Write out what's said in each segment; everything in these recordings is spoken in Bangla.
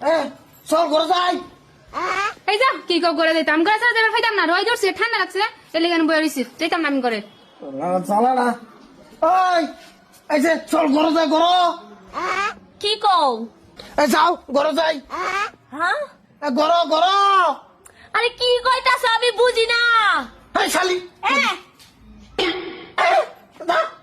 এ চল ঘরে যাই। এই যা কি কব করে দিতাম করে ছাড়া যাবে ফাইতাম না রয় ধরছে ঠান্ডা লাগছে এলে কেন রইছি যেতাম না আমি করে চালা না। ওই এই যে চল ঘরে যাই ঘর। কি কও? এ যাও ঘরে যাই। হ্যাঁ? ঘর ঘর। আরে কি কইতাছ আমি বুঝি না। এই শালি।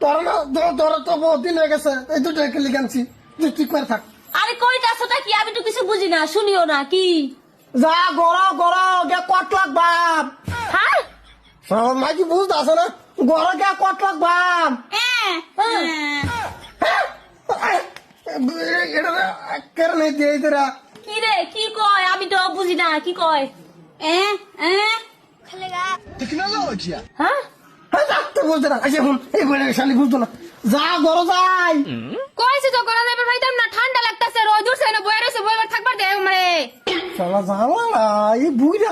তোর না তোর তো বহুত দিন হয়ে গেছে এই দুটো কিলি গানছি তুই ঠিক করে থাক। আরে কইতাছটা কি? আমি তো কিছু বুঝি না শুনিও না কি? যা গড় গড় গে কট লাখ বাপ। হ্যাঁ? মাইকি বুঝতে আছে না। গড় গে কট লাখ বাপ এটা কেন নেই দিয়ে তোরা কি রে কি কয়? আমি তো বুঝি না কি কয়? এ এ? হ্যাঁ? হ্যাঁ? যাতে বুঝতে না। আচ্ছা এই বলে শালি বুঝতো না। যা গড় যাই। কইছি তো করে যাবে ফাইতাম না ঠান্ডা লাগতাছে রয় ধরছে না বই রইছে বইবার থাকবার দে মানে শালা জানা না এই বুইরা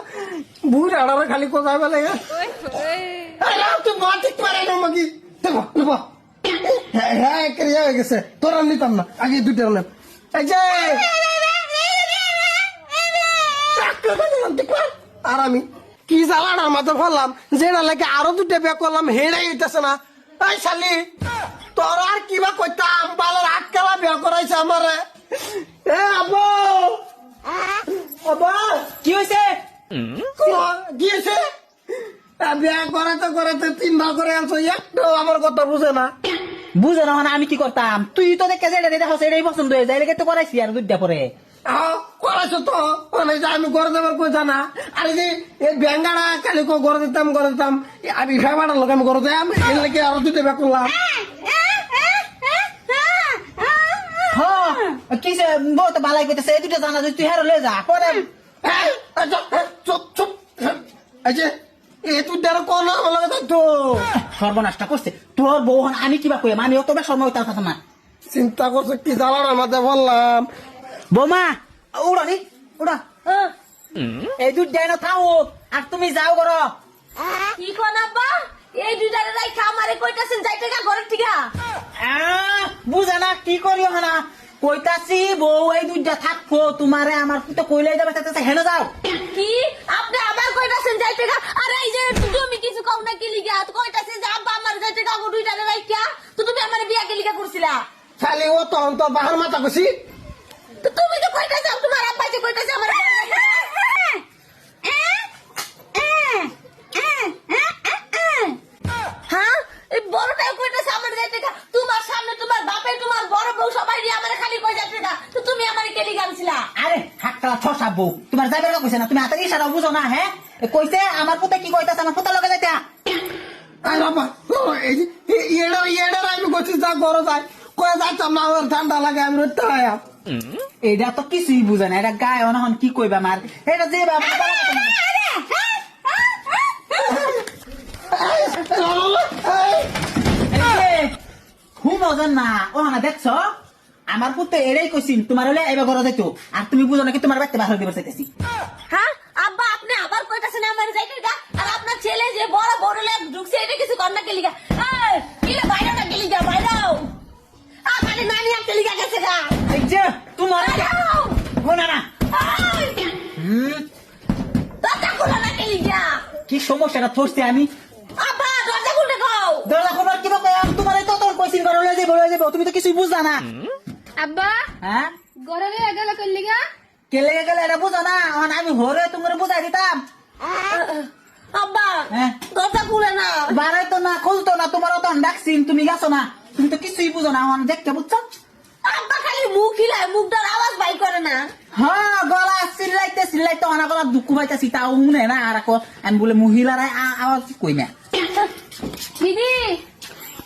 বুইরা আড়ারে খালি কোথায় বলে আরে তুই মাটিক পারে না মাগি দেখো দেখো। হ্যাঁ হ্যাঁ ক্রিয়া হয়ে গেছে। তোরা নিতাম না আগে দুইটা নেব এই যে। আর আমি কি জ্বালান আমাদের ফেললাম যে না লাগে আরও দুটো বেক করলাম হেড়াই হইতেছে না। এই শালি তোর আর কিবা কইতাম বালের আটকালা বিয়া করাইছে আমারে। এ আব্বু! আব্বা! কি হয়েছে গিয়েছে? বিয়া করাতে করাতে তিনবার করে আনছো একটু আমার কথা বুঝে না। বুঝে না মানে আমি কি করতাম? তুই তো দেখে পছন্দ হয়ে যায় তো করাইছি আর দুধটা পরে। করাইছো তো। মানে আমি করে দেবার জানা আর যে ব্যাঙ্গাড়া কালি কো করে দিতাম করে দিতাম আমি ফেমাটার লোক আমি দিতাম এর লেগে আরও দুটো ব্যাগ করলাম। হ্যাঁ কিসে বউ তো ভালাই কইতেছে? এই দুটো জানা যদি তুই হেরো লয়ে যা পরে এই, চুপ, চুপ থাকতো। সর্বনাশটা করছে। তোর বউ আমি কিবা কই আমি অত বেশ সময় তার কথা না চিন্তা করছ কি জ্বালার আমাদের বললাম। বৌমা উড়ানি উড়া। এই দুধ দেয় না থাও। আর তুমি যাও করো কি কোন আব্বা? এই দুইটারে রাইখা আমারে কইতাছেন যাইতে গা ঘরের ঠিকা। বুঝে না কি করিও না কইতাছি বউ এই দুইটা থাকব তোমারে আমার তো কইলাই যাবে তাতে হেনে যাও। কি? আপনি আবার কইতাছেন যাইতে গা? আরে এই যে তুমি কিছু কম না কি লিগা? তো কইতাছেন যে আব্বা আমার যাইতে গা গো দুইটারে রাইখা। তো তুমি আমার বিয়া কে লিগা করছিলা? খালি ও তখন তো বাহার মাথা কইছি তুমি তো কইতাছ তোমার আব্বা যে কইতাছে আমার তুমি আমার কে লিগা আরে হাতটা ছসা বউ তোমার যাবে না কইছে না তুমি হাতে ইশারা বুঝো না হ্যাঁ কইছে আমার পুতে কি কইতাছে আমার পুতে লগে যাইতা আই বাবা এডা এডার আমি কইছি যা ঘরে যাই কয়ে যাইতাম না আমার ঠান্ডা লাগে আমি রইতে হয় এটা তো কিছুই বুঝে না এটা গায়ে অনহন কি কইবা মার এটা যে বাবা শুনোজন না ও না দেখছ আমার পুতে এটাই কইছিন তোমার হলে এবার ঘরে যাইতো আর তুমি বুঝো নাকি তোমার বাচ্চা বাহির দিবার চাইতেছি হ্যাঁ? আব্বা আপনি আবার কইতাছেন আমার যাইতে গা? আর আপনার ছেলে যে বড় বড় লোক ঢুকছে এটা কিছু কর না কে লিগা এই কি রে বাইরে না কে লিগা বাইরেও আমার নানি আর কে লিগা গেছে গা। এই যে তোমার শোনা না হুম, দরজা খুলো না কে লিগা কি সমস্যাটা থরছি আমি? আব্বা দরজা খুলতে কও দরজা খোলার কিবা কই আমি তোমার তো তোর কইছিন ঘরে লয়ে যাব লয়ে যাব তুমি তো কিছুই বুঝলা না। আব্বা হ্যাঁ? গরে রে গেল কইলি গা? কে লেগে গেলে এটা বুঝো না। এখন আমি হরে তোমার বুঝাই দিতাম। আব্বা হ্যাঁ। দরজা খুলে না। বাড়াই তো না খুলতো না তোমারও তো ডাকছিন তুমি গেছো না। তুমি তো কিছুই বুঝো না এখন দেখতে বুঝছ? আব্বা খালি মুখ হিলায় মুখটার আওয়াজ বাই করে না। হ্যাঁ গলা সিল্লাইতে সিল্লাইতে অনা গলা দুঃখ পাইতেছি তাও শুনে না আর আকৌ আমি বলে মহিলারাই আওয়াজ কই না। দিদি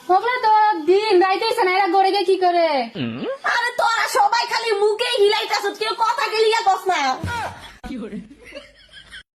হবলা তো দিন রাইতে না এরা গড়ে গিয়ে কি করে? আরে খালি মুখে হিলাইতাছ কেউ কথা গেলিয়া কস না।